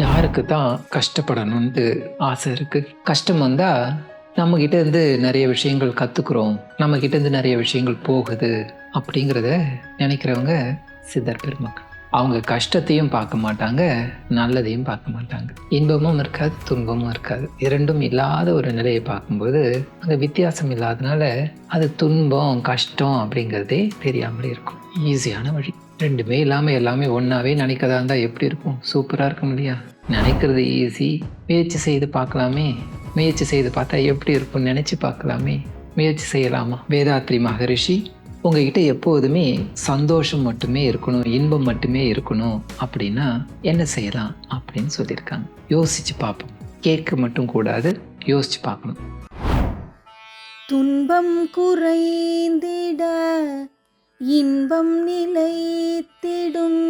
யாருக்கு தான் கஷ்டப்படணும்ட்டு ஆசை இருக்கு. கஷ்டம் வந்தா நம்ம கிட்ட இருந்து நிறைய விஷயங்கள் கத்துக்கிறோம். நம்ம கிட்ட இருந்து நிறைய விஷயங்கள் போகுது அப்படிங்கிறத நினைக்கிறவங்க சித்தர் பெருமக்கள். அவங்க கஷ்டத்தையும் பார்க்க மாட்டாங்க நல்லதையும் பார்க்க மாட்டாங்க. இன்பமும் இருக்காது துன்பமும் இருக்காது. இரண்டும் இல்லாத ஒரு நிலையை பார்க்கும்போது அந்த வித்தியாசம் இல்லாதனால அது துன்பம் கஷ்டம் அப்படிங்கிறதே தெரியாமலே இருக்கும். ஈஸியான வழி. ரெண்டுமே இல்லாமல் எல்லாமே ஒன்றாவே நினைக்கதா இருந்தால் எப்படி இருக்கும்? சூப்பராக இருக்கும் இல்லையா? நினைக்கிறது ஈஸி முயற்சி செய்து பார்க்கலாமே. முயற்சி செய்து பார்த்தா எப்படி இருக்கும்னு நினச்சி பார்க்கலாமே. முயற்சி செய்யலாமா? வேதாத்ரி மகரிஷி உங்ககிட்ட எப்போதுமே சந்தோஷம் மட்டுமே இருக்கணும் இன்பம் மட்டுமே இருக்கணும். அப்படின்னா என்ன செய்யலாம்? அப்படின்னு சொல்லியிருக்காங்க. யோசிச்சு பார்ப்போம். கேட்க மட்டும் கூடாது யோசிச்சு பார்க்கணும். துன்பம் குறைந்திட இன்பம் நிலைத்திடும்.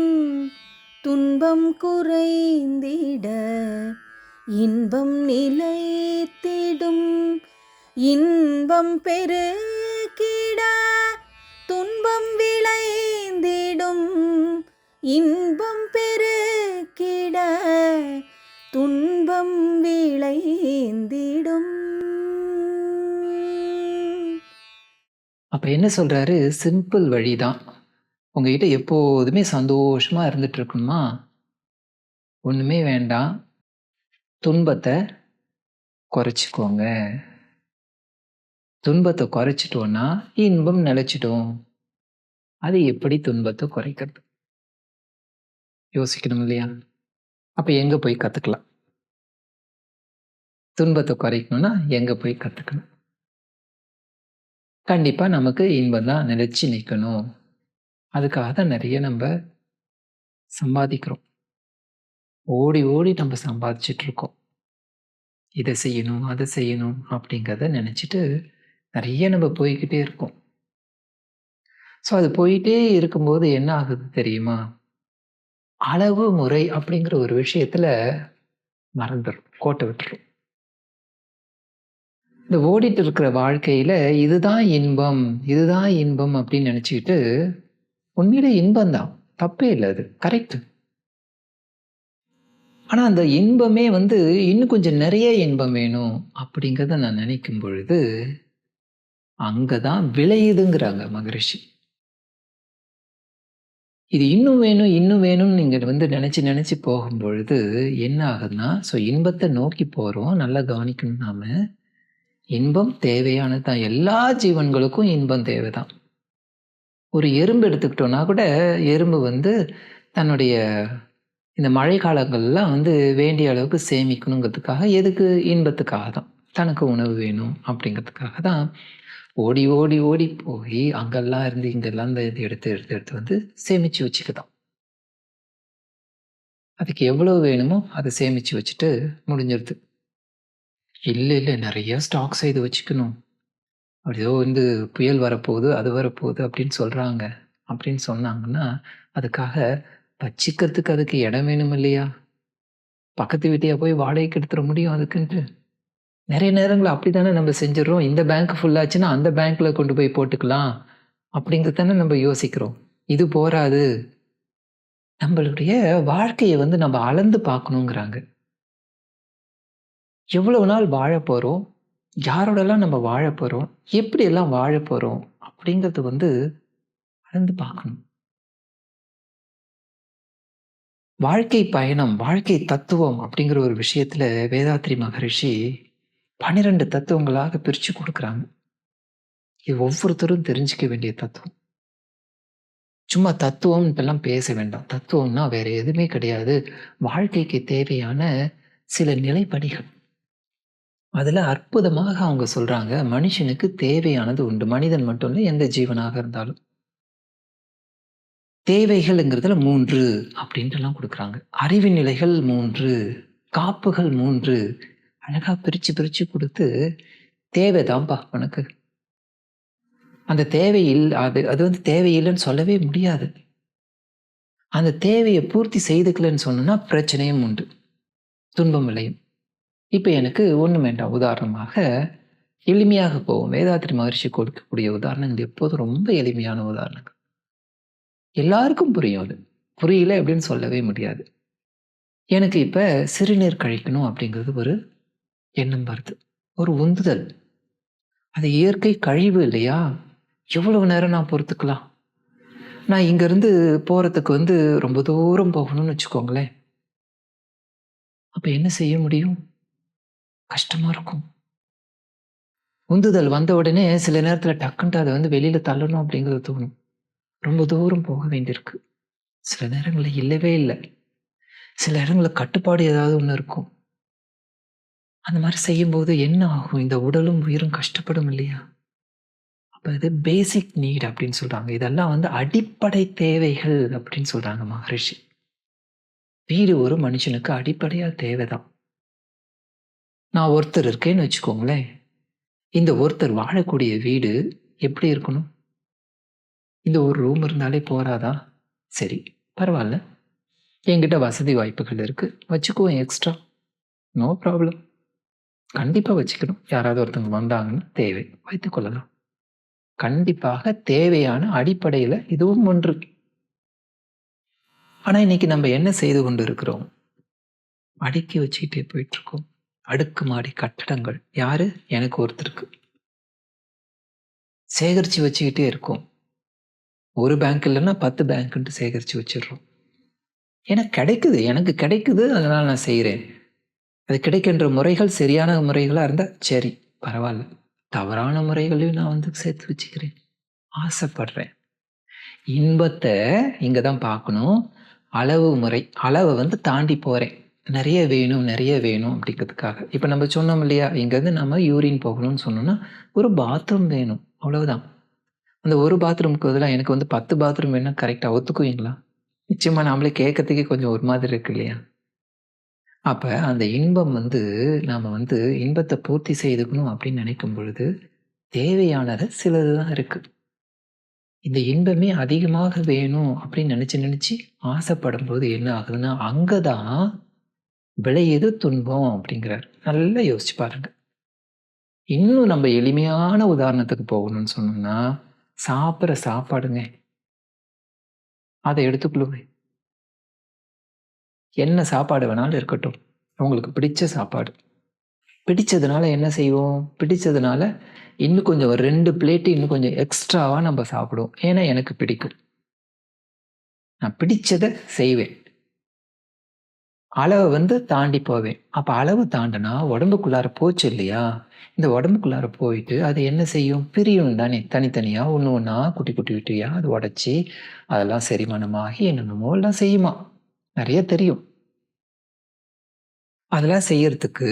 துன்பம் குறைந்திட இன்பம் நிலைத்திடும் இன்பம் பெருகிட துன்பம் விளைந்திடும் இன்பம் பெருகிட துன்பம் விளைந்திடும். அப்ப என்ன சொல்கிறாரு சிம்பிள் வழி தான் உங்ககிட்ட எப்போதுமே சந்தோஷமாக இருந்துட்டு இருக்கணுமா ஒன்றுமே வேண்டாம். துன்பத்தை குறைச்சிக்கோங்க. துன்பத்தை குறைச்சிட்டோன்னா இன்பம் நிலைச்சிட்டோம் அது எப்படி துன்பத்தை குறைக்கிறது? யோசிக்கணும் இல்லையா? அப்போ எங்கே போய் கற்றுக்கலாம் துன்பத்தை குறைக்கணும்னா எங்கே போய் கற்றுக்கணும் கண்டிப்பாக நமக்கு இன்பம் தான் நிலைச்சி நிற்கணும் அதுக்காக தான் நிறைய நம்ம சம்பாதிக்கிறோம். ஓடி ஓடி நம்ம சம்பாதிச்சிட்டு இருக்கோம் இதை செய்யணும் அதை செய்யணும் அப்படிங்கிறத நினச்சிட்டு நிறைய நம்ம போய்கிட்டே இருக்கோம். ஸோ அது போயிட்டே இருக்கும்போது என்ன ஆகுது தெரியுமா? அளவு முறை அப்படிங்கிற ஒரு விஷயத்தில் மறந்துடும் கோட்டை விட்டுரும். இந்த ஓடிட்டு இருக்கிற வாழ்க்கையில் இதுதான் இன்பம் இதுதான் இன்பம் அப்படின்னு நினச்சிக்கிட்டு உண்மையிலே இன்பம் தான் தப்பே இல்லை அது. கரெக்ட் ஆனால் அந்த இன்பமே வந்து இன்னும் கொஞ்சம் நிறைய இன்பம் வேணும் அப்படிங்கிறத நான் நினைக்கும் பொழுது அங்கே தான் விளையுதுங்கிறாங்க மகரிஷி. இது இன்னும் வேணும் இன்னும் வேணும்னு நீங்கள் வந்து நினச்சி நினச்சி போகும் பொழுது என்ன ஆகுதுன்னா ஸோ இன்பத்தை நோக்கி போகிறோம் நல்லா கவனிக்கணும் நாம. இன்பம் தேவையானது தான் எல்லா ஜீவன்களுக்கும் இன்பம் தேவை தான் ஒரு எறும்பு எடுத்துக்கிட்டோன்னா கூட எறும்பு வந்து தன்னுடைய இந்த மழை காலங்கள்லாம் வந்து வேண்டிய அளவுக்கு சேமிக்கணுங்கிறதுக்காக எதுக்கு? இன்பத்துக்காக தான். தனக்கு உணவு வேணும் அப்படிங்கிறதுக்காக தான். ஓடி ஓடி ஓடி போய் அங்கெல்லாம் இருந்து இங்கெல்லாம் இந்த இது எடுத்து எடுத்து எடுத்து வந்து சேமித்து வச்சுக்குதான் அதுக்கு எவ்வளோ வேணுமோ அதை சேமித்து வச்சுட்டு முடிஞ்சிருது. இல்லை இல்லை நிறைய ஸ்டாக் செய்து வச்சுக்கணும். அப்படியோ வந்து புயல் வரப்போகுது அது வரப்போகுது அப்படின்னு சொல்கிறாங்க அப்படின்னு சொன்னாங்கன்னா அதுக்காக வச்சிக்கிறதுக்கு அதுக்கு இடம் வேணும் இல்லையா? பக்கத்து வீட்டையா போய் வாடகைக்கு எடுத்துட முடியும் அதுக்குன்ட்டு. நிறைய நேரங்கள் அப்படி தானே நம்ம செஞ்சிடறோம். இந்த பேங்க் ஃபுல்லாச்சுன்னா அந்த பேங்க்கில் கொண்டு போய் போட்டுக்கலாம் அப்படிங்கிறது தானே நம்ம யோசிக்கிறோம். இது போராது. நம்மளுடைய வாழ்க்கையை வந்து நம்ம அளந்து பார்க்கணுங்கிறாங்க. எவ்வளவு நாள் வாழ போகிறோம் யாரோடலாம் நம்ம வாழ போகிறோம் எப்படியெல்லாம் வாழ போகிறோம் அப்படிங்கிறது வந்து அளந்து பார்க்கணும். வாழ்க்கை பயணம் வாழ்க்கை தத்துவம் அப்படிங்கிற ஒரு விஷயத்துல வேதாத்ரி மகரிஷி பன்னிரெண்டு தத்துவங்களாக பிரித்து கொடுக்குறாங்க. இது ஒவ்வொருத்தரும் தெரிஞ்சுக்க வேண்டிய தத்துவம். சும்மா தத்துவம் இப்பெல்லாம் பேச வேண்டாம். தத்துவம்னா வேற எதுவுமே கிடையாது. வாழ்க்கைக்கு தேவையான சில நிலைப்படிகள். அதில் அற்புதமாக அவங்க சொல்றாங்க மனுஷனுக்கு தேவையானது உண்டு. மனிதன் மட்டும் இல்லை எந்த ஜீவனாக இருந்தாலும். தேவைகள்ங்கிறதுல மூன்று அப்படின்ட்டுலாம் கொடுக்குறாங்க. அறிவு நிலைகள் மூன்று காப்புகள் மூன்று. அழகா பிரிச்சு பிரிச்சு கொடுத்து தேவைதான்ப்பா உனக்கு. அந்த தேவை இல் அது அது வந்து தேவையில்லைன்னு சொல்லவே முடியாது. அந்த தேவையை பூர்த்தி செய்துக்கலன்னு சொன்னோம்னா பிரச்சனையும் உண்டு. துன்பம் விளையும் இப்போ எனக்கு ஒன்று வேண்டாம். உதாரணமாக எளிமையாக போகும். வேதாத்திரி மகர்ஷி கொடுக்கக்கூடிய உதாரணங்கள் எப்போதும் ரொம்ப எளிமையான உதாரணங்கள். எல்லாருக்கும் புரியும் அது. புரியல அப்படின்னு சொல்லவே முடியாது. எனக்கு இப்போ சிறுநீர் கழிக்கணும் அப்படிங்கிறது ஒரு எண்ணம் வருது. ஒரு உந்துதல். அது இயற்கை கழிவு இல்லையா? எவ்வளவு நேரம் நான் பொறுத்துக்கலாம்? நான் இங்கேருந்து போகிறதுக்கு வந்து ரொம்ப தூரம் போகணும்னு வச்சுக்கோங்களேன். அப்போ என்ன செய்ய முடியும்? கஷ்டமாக இருக்கும். உந்துதல் வந்த உடனே சில நேரத்தில் டக்குன்ட்டு அதை வந்து வெளியில் தள்ளணும் அப்படிங்கிறது தோணும். ரொம்ப தூரம் போக வேண்டியிருக்கு. சில நேரங்களில் இல்லவே இல்லை. சில இடங்களில் கட்டுப்பாடு ஏதாவது ஒன்று இருக்கும். அந்த மாதிரி செய்யும்போது என்ன ஆகும்? இந்த உடலும் உயிரும் கஷ்டப்படும் இல்லையா? அப்போ இது பேசிக் நீட் அப்படின்னு சொல்கிறாங்க இதெல்லாம் வந்து அடிப்படை தேவைகள் அப்படின்னு சொல்கிறாங்க மகரிஷி. வீடு ஒரு மனுஷனுக்கு அடிப்படையாக தேவைதான். நான் ஒருத்தர் இருக்கேன்னு வச்சுக்கோங்களேன். இந்த ஒருத்தர் வாழக்கூடிய வீடு எப்படி இருக்கணும்? இந்த ஒரு ரூம் இருந்தாலே போறாதா? சரி பரவாயில்ல. என்கிட்ட வசதி வாய்ப்புகள் இருக்குது வச்சுக்குவோம் எக்ஸ்ட்ரா நோ ப்ராப்ளம் கண்டிப்பாக வச்சுக்கணும். யாராவது ஒருத்தவங்க வந்தாங்கன்னா தேவை. வைத்துக்கொள்ளலாம் கண்டிப்பாக தேவையான அடிப்படையில் இதுவும் ஒன்று. ஆனால் இன்னைக்கு நம்ம என்ன செய்து கொண்டு இருக்கிறோம் அடுக்கி வச்சுக்கிட்டே போயிட்டுருக்கோம் அடுக்குமாடி கட்டடங்கள். யாரு? எனக்கு ஒருத்தருக்கு. சேகரித்து வச்சுக்கிட்டே இருக்கோம். ஒரு பேங்க் இல்லைன்னா பத்து பேங்க்குன்ட்டு சேகரித்து வச்சிடுறோம். எனக்கு கிடைக்குது. எனக்கு கிடைக்குது. அதனால் நான் செய்கிறேன் அது கிடைக்கின்ற முறைகள் சரியான முறைகளாக இருந்தால் சரி. பரவாயில்ல. தவறான முறைகளையும் நான் வந்து சேர்த்து வச்சுக்கிறேன். ஆசைப்படுறேன். இன்பத்தை இங்கே தான் பார்க்கணும். அளவு முறை. அளவை வந்து தாண்டி போகிறேன் நிறைய வேணும் நிறைய வேணும் அப்படிங்கிறதுக்காக. இப்போ நம்ம சொன்னோம் இல்லையா இங்கேருந்து நம்ம யூரின் போகணும்னு சொன்னோம்னா ஒரு பாத்ரூம் வேணும். அவ்வளவுதான். அந்த ஒரு பாத்ரூமுக்கு பதிலாக எனக்கு வந்து பத்து பாத்ரூம் வேணால் கரெக்டாக ஒத்துக்குவீங்களா? நிச்சயமாக நம்மளே கேட்கறதுக்கே கொஞ்சம் ஒரு மாதிரி இருக்கு இல்லையா? அப்போ அந்த இன்பம் வந்து நாம் வந்து இன்பத்தை பூர்த்தி செய்துக்கணும் அப்படின்னு நினைக்கும் பொழுது தேவையானது சிலது தான் இருக்குது இந்த இன்பமே அதிகமாக வேணும் அப்படின்னு நினச்சி நினச்சி ஆசைப்படும் போது என்ன ஆகுதுன்னா அங்கே தான் விளையுது துன்பம் அப்படிங்கிறார். நல்லா யோசிச்சு பாருங்க. இன்னும் நம்ம எளிமையான உதாரணத்துக்கு போகணும்னு சொன்னோம்னா சாப்பிட்ற சாப்பாடுங்க. அதை எடுத்துக்கொள்ளுங்க. என்ன சாப்பாடு வேணாலும் இருக்கட்டும். உங்களுக்கு பிடிச்ச சாப்பாடு. பிடிச்சதுனால என்ன செய்வோம்? பிடிச்சதுனால இன்னும் கொஞ்சம் ஒரு ரெண்டு பிளேட்டு இன்னும் கொஞ்சம் எக்ஸ்ட்ராவாக நம்ம சாப்பிடுவோம். ஏன்னா எனக்கு பிடிக்கும். நான் பிடிச்சதை செய்வேன். அளவை வந்து தாண்டி போவேன். அப்போ அளவு தாண்டினா உடம்புக்குள்ளார போச்சு இல்லையா? இந்த உடம்புக்குள்ளார போயிட்டு அது என்ன செய்யும்? பிரியும் தானே தனித்தனியாக ஒன்று ஒன்றா குட்டி குட்டி குட்டியாக அது உடச்சி அதெல்லாம் செரிமானமாகி என்னென்னமோ எல்லாம் செய்யுமா? நிறைய தெரியும். அதெல்லாம் செய்யறதுக்கு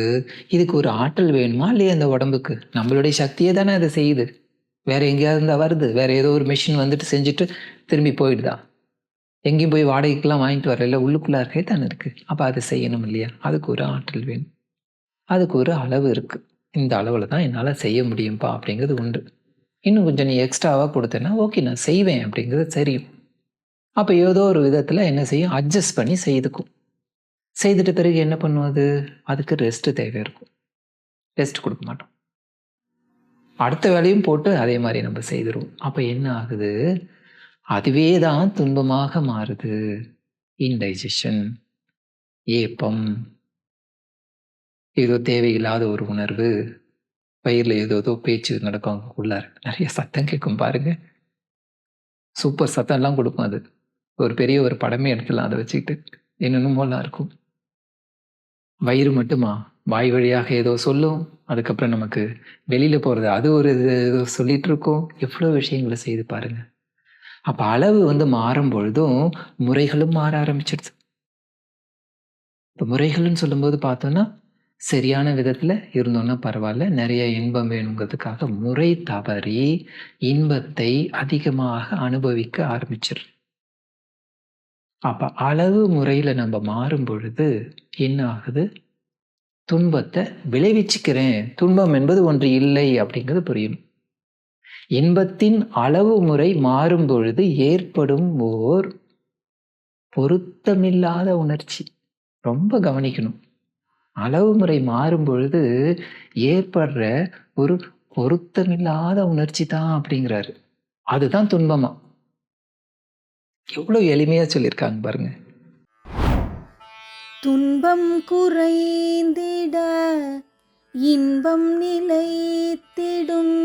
இதுக்கு ஒரு ஆற்றல் வேணுமா இல்லையா இந்த உடம்புக்கு? நம்மளுடைய சக்தியே தானே அதை செய்யுது. வேற எங்கேயாவது இருந்தால் வருது. வேற ஏதோ ஒரு மிஷின் வந்துட்டு செஞ்சுட்டு திரும்பி போயிடுதா? எங்கேயும் போய் வாடகைக்கெல்லாம் வாங்கிட்டு வரல. உள்ளுக்குள்ளாரே தானே இருக்குது அப்போ அதை செய்யணும் இல்லையா? அதுக்கு ஒரு ஆற்றல் வேணும். அதுக்கு ஒரு அளவு இருக்குது இந்த அளவில் தான் என்னால் செய்ய முடியும்ப்பா அப்படிங்கிறது உண்டு. இன்னும் கொஞ்சம் நீ எக்ஸ்ட்ராவாக கொடுத்தேன்னா ஓகே நான் செய்வேன் அப்படிங்கிறது தெரியும். அப்போ ஏதோ ஒரு விதத்தில் என்ன செய்யும்? அட்ஜஸ்ட் பண்ணி செய்துக்கும். செய்துட்டு பிறகு என்ன பண்ணுவது அதுக்கு ரெஸ்ட்டு தேவை இருக்கும். ரெஸ்ட் கொடுக்க மாட்டோம். அடுத்த வேலையும் போட்டு அதே மாதிரி நம்ம செய்திருவோம். அப்போ என்ன ஆகுது? அதுவே தான் துன்பமாக மாறுது. இன்டைஜஷன் ஏப்பம். ஏதோ தேவையில்லாத ஒரு உணர்வு. பயிரில் ஏதோ ஏதோ பேச்சு நடக்கும் உள்ளார். நிறைய சத்தம் கேட்கும் பாருங்க. சூப்பர் சத்தம்லாம் கொடுக்கும் அது. ஒரு பெரிய ஒரு படமே எடுத்துலாம் அதை வச்சுக்கிட்டு. என்னென்னமோலாம் இருக்கும். வயிறு மட்டுமா? வாய் வழியாக ஏதோ சொல்லும். அதுக்கப்புறம் நமக்கு வெளியில் போகிறது அது ஒரு இது சொல்லிகிட்டு இருக்கோம். எவ்வளோ விஷயங்களை செய்து பாருங்கள் அப்போ அளவு வந்து மாறும் பொழுதும் முறைகளும் மாற ஆரம்பிச்சிடுது இப்போ முறைகள்னு சொல்லும்போது பார்த்தோன்னா சரியான விதத்தில் இருந்தோன்னா பரவாயில்ல நிறைய இன்பம் வேணுங்கிறதுக்காக முறை தவறி இன்பத்தை அதிகமாக அனுபவிக்க ஆரம்பிச்சிரு. அப்போ அளவு முறையில் நம்ம மாறும் பொழுது என்ன ஆகுது? துன்பத்தை விளைவிச்சுக்கிறேன். துன்பம் என்பது ஒன்று இல்லை அப்படிங்கிறது புரியணும் இன்பத்தின் அளவு முறை மாறும் பொழுது ஏற்படும் ஓர் பொருத்தமில்லாத உணர்ச்சி. ரொம்ப கவனிக்கணும். அளவு முறை மாறும் பொழுது ஏற்படுற ஒரு பொருத்தமில்லாத உணர்ச்சி தான் அப்படிங்கிறாரு. அதுதான் துன்பமா? எவ்வளோ எளிமையாக சொல்லியிருக்காங்க பாருங்க. துன்பம் குறைந்திட இன்பம் நிலைத்திடும்.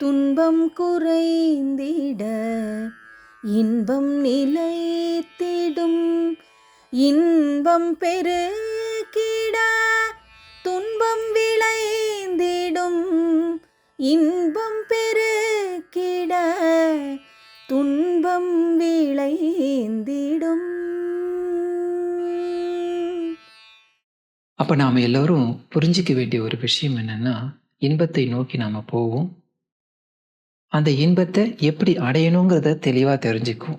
துன்பம் குறைந்திட இன்பம் நிலைத்திடும் இன்பம் பெருகிட துன்பம் விளைந்திடும் இன்பம் பெருக்கிட துன்பம் விளைந்திடும். அப்போ நாம் எல்லோரும் புரிஞ்சிக்க வேண்டிய ஒரு விஷயம் என்னென்னா இன்பத்தை நோக்கி நாம் போவோம். அந்த இன்பத்தை எப்படி அடையணுங்கிறத தெளிவாக தெரிஞ்சுக்கும்.